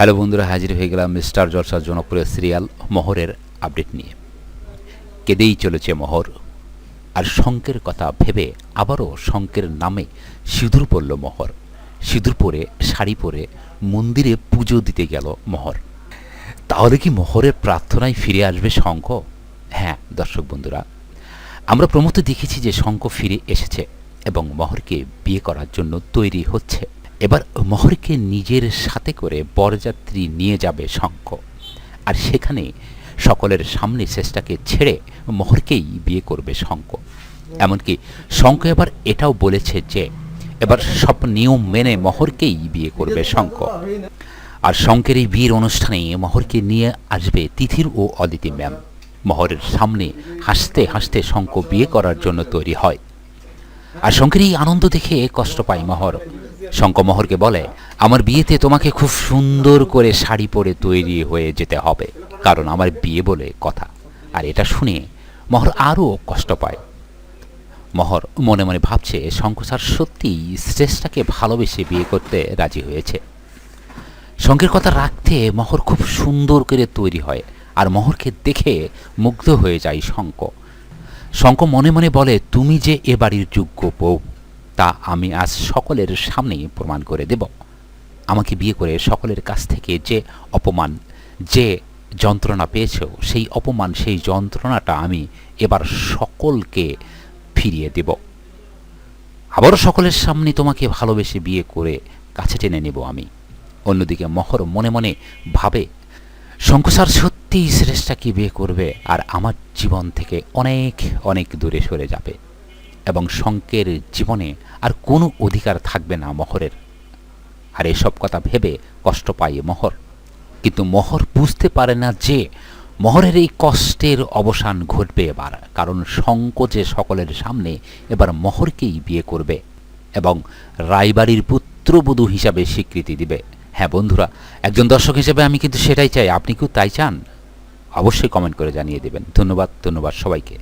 Hello বন্ধুরা, হাজির হয়ে গেলাম স্টার জলসার জনপ্রিয় সিরিয়াল মোহরের আপডেট নিয়ে। কেঁদেই চলেছে মোহর। আর শঙ্কের কথা ভেবে আবারও শঙ্কের নামে সিঁদুর পড়ল মোহর। সিঁদুর পরে, শাড়ি পরে, মন্দিরে পুজো দিতে গেল মোহর। তাহলে কি মোহরের প্রার্থনায় ফিরে আসবে শঙ্খ? হ্যাঁ দর্শক বন্ধুরা, আমরা প্রমুখ দেখেছি যে শঙ্খ ফিরে এসেছে এবং মোহরকে বিয়ে করার জন্য তৈরি হচ্ছে। এবার মহরকে নিজের সাথে করে বরযাত্রী নিয়ে যাবে শঙ্খ। আর সেখানে সকলের সামনে শেষটাকে ছেড়ে মহরকেই বিয়ে করবে শঙ্খ। এমনকি শঙ্খ এবার এটাও বলেছে যে, এবার সব নিয়ম মেনে মহরকেই বিয়ে করবে শঙ্খ। আর শঙ্কের এই বিয়ের অনুষ্ঠানে মহরকে নিয়ে আসবে তিথির ও অদিতি ম্যাম। মহরের সামনে হাসতে হাসতে শঙ্খ বিয়ে করার জন্য তৈরি হয়। আর শঙ্কের এই আনন্দ দেখে কষ্ট পায় মহর। শঙ্ক মহরকে বলে, আমার বিয়েতে তোমাকে খুব সুন্দর করে শাড়ি পরে তৈরি হয়ে যেতে হবে, কারণ আমার বিয়ে বলে কথা। আর এটা শুনে মহর আরও কষ্ট পায়। মহর মনে মনে ভাবছে শঙ্খ স্যার সত্যিই শ্রেষ্ঠাকে ভালোবেসে বিয়ে করতে রাজি হয়েছে। শঙ্কের কথা রাখতে মহর খুব সুন্দর করে তৈরি হয়, আর মহরকে দেখে মুগ্ধ হয়ে যায় শঙ্ক শঙ্ক মনে মনে বলে, তুমি যে এ বাড়ির যোগ্য বউ তা আমি আজ সকলের সামনে প্রমাণ করে দেব। আমাকে বিয়ে করে সকলের কাছ থেকে যে অপমান, যে যন্ত্রণা পেয়েছ, সেই অপমান, সেই যন্ত্রণাটা আমি এবার সকলকে ফিরিয়ে দেব। আবারও সকলের সামনে তোমাকে ভালোবেসে বিয়ে করে কাছে টেনে নেব আমি। অন্যদিকে মহর মনে মনে ভাবে, শঙ্কুসার সত্যিই শ্রেষ্ঠাকে বিয়ে করবে? আর আমার জীবন থেকে অনেক অনেক দূরে সরে যাবে। এবং শঙ্কের জীবনে আর কোনো অধিকার থাকবে না মহরের। আর এসব কথা ভেবে কষ্ট পায় মহর। কিন্তু মহর বুঝতে পারে না যে মহরের এই কষ্টের অবসান ঘটবে এবার, কারণ শঙ্ক যে সকলের সামনে এবার মহরকেই বিয়ে করবে এবং রায়বাড়ির পুত্রবধূ হিসাবে স্বীকৃতি দিবে। হ্যাঁ বন্ধুরা, একজন দর্শক হিসেবে আমি কিন্তু সেটাই চাই। আপনি কি তাই চান? অবশ্যই কমেন্ট করে জানিয়ে দেবেন। ধন্যবাদ ধন্যবাদ সবাইকে।